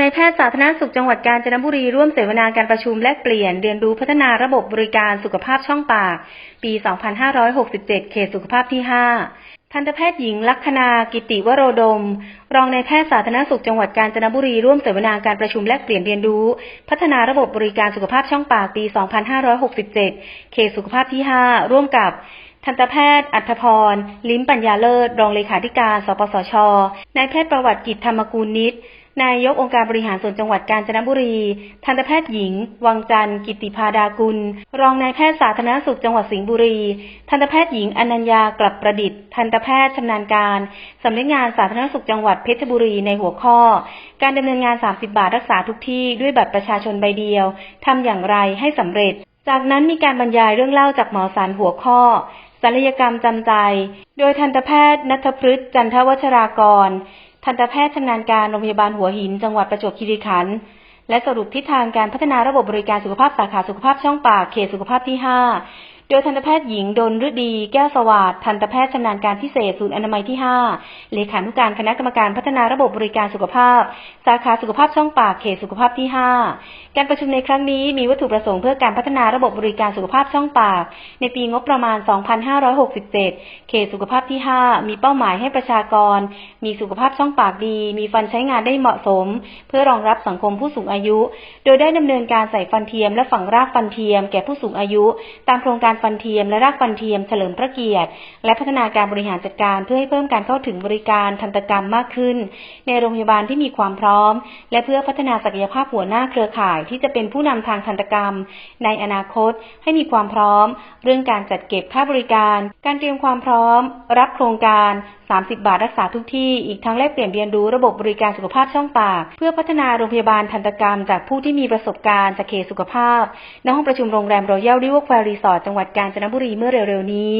ในแพทย์สาธารณสุขจังหวัดกาญจนบุรีร่วมเสวนาการประชุมแลกเปลี่ยนเรียนรู้พัฒนาระบบบริการสุขภาพช่องปาก ปี 2567 เขตสุขภาพที่ 5ทันตแพทย์หญิงลัคนากิติวโรดม รองในายแพทย์สาธารณสุขจังหวัดกาญจนบุรีร่วมเสวนาการประชุมแลกเปลี่ยนเรียนรู้ พัฒนาระบบบริการสุขภาพช่องปากปี 2567 เขตสุขภาพที่ 5 ร่วมกับทันตแพทย์ อัธพร ลิ้มปัญญาเลิศ รองเลขาธิการ สปสช นายแพทย์ประวัติกิจธรรมกูลนิต นายกองค์การบริหารส่วนจังหวัดกาญจนบุรี ทันตแพทย์หญิง วังจันทร์กิติพาดากุล รองนายแพทย์สาธารณสุขจังหวัดสิงห์บุรี ทันตแพทย์หญิงอนัญญากลับประดิษฐ์ ทันตแพทย์ชำนาญการ สำนักงานสาธารณสุขจังหวัดเพชรบุรีในหัวข้อ การดำเนินงาน 30 บาทรักษาทุกที่ด้วยบัตรประชาชนใบเดียวทำอย่างไรให้สำเร็จ จากนั้นมีการบรรยายเรื่องเล่าจากหมอสารหัวข้อศัลยกรรมจำใจ โดยทันตแพทย์นัทพฤษจันทวชรากร ทันตแพทย์ชำนาญการโรงพยาบาลหัวหิน จังหวัดประจวบคีรีขันธ์และสรุปทิศทางการพัฒนาระบบบริการสุขภาพสาขาสุขภาพช่องปากเขตสุขภาพที่ 5 โดยทันตแพทย์หญิงดนฤดี แก้วสวัสดิ์ทันตแพทย์ชำนาญการพิเศษศูนย์อนามัยที่ 5 เลขานุการคณะกรรมการพัฒนาระบบบริการสุขภาพ สาขาสุขภาพช่องปากเขตสุขภาพที่ 5 การประชุมในครั้งนี้มีวัตถุประสงค์เพื่อการพัฒนาระบบบริการสุขภาพช่องปาก ในปีงบประมาณ 2567 เขตสุขภาพที่ 5 มีเป้าหมายให้ประชากร มีสุขภาพช่องปากดี มีฟันใช้งานได้เหมาะสม เพื่อรองรับสังคมผู้สูงอายุ โดยได้ดำเนินการใส่ฟันเทียมและฝังรากฟันเทียมแก่ผู้สูงอายุ ตามโครงการฟันเทียมและรากฟันเทียมเฉลิมพระเกียรติ และพัฒนาการบริหารจัดการเพื่อให้เพิ่มการเข้าถึงบริการทันตกรรมมากขึ้น ในโรงพยาบาลที่มีความพร้อม และเพื่อพัฒนาศักยภาพหัวหน้าเครือข่ายที่จะเป็นผู้นำทางทันตกรรม ในอนาคตให้มีความพร้อม เรื่องการจัดเก็บค่าบริการ การเตรียมความพร้อม รับโครงการ 30 บาทรักษาทุกที่ อีกทั้งแลกเปลี่ยนเรียนรู้ระบบบริการสุขภาพช่องปาก เพื่อพัฒนาโรงพยาบาลทันตกรรม จากผู้ที่มีประสบการณ์จากเขตสุขภาพ ณ ห้องประชุมโรงแรมรอยัลริเวอร์แควร์รีสอร์ทจังหวัดกาญจนบุรีเมื่อเร็วๆนี้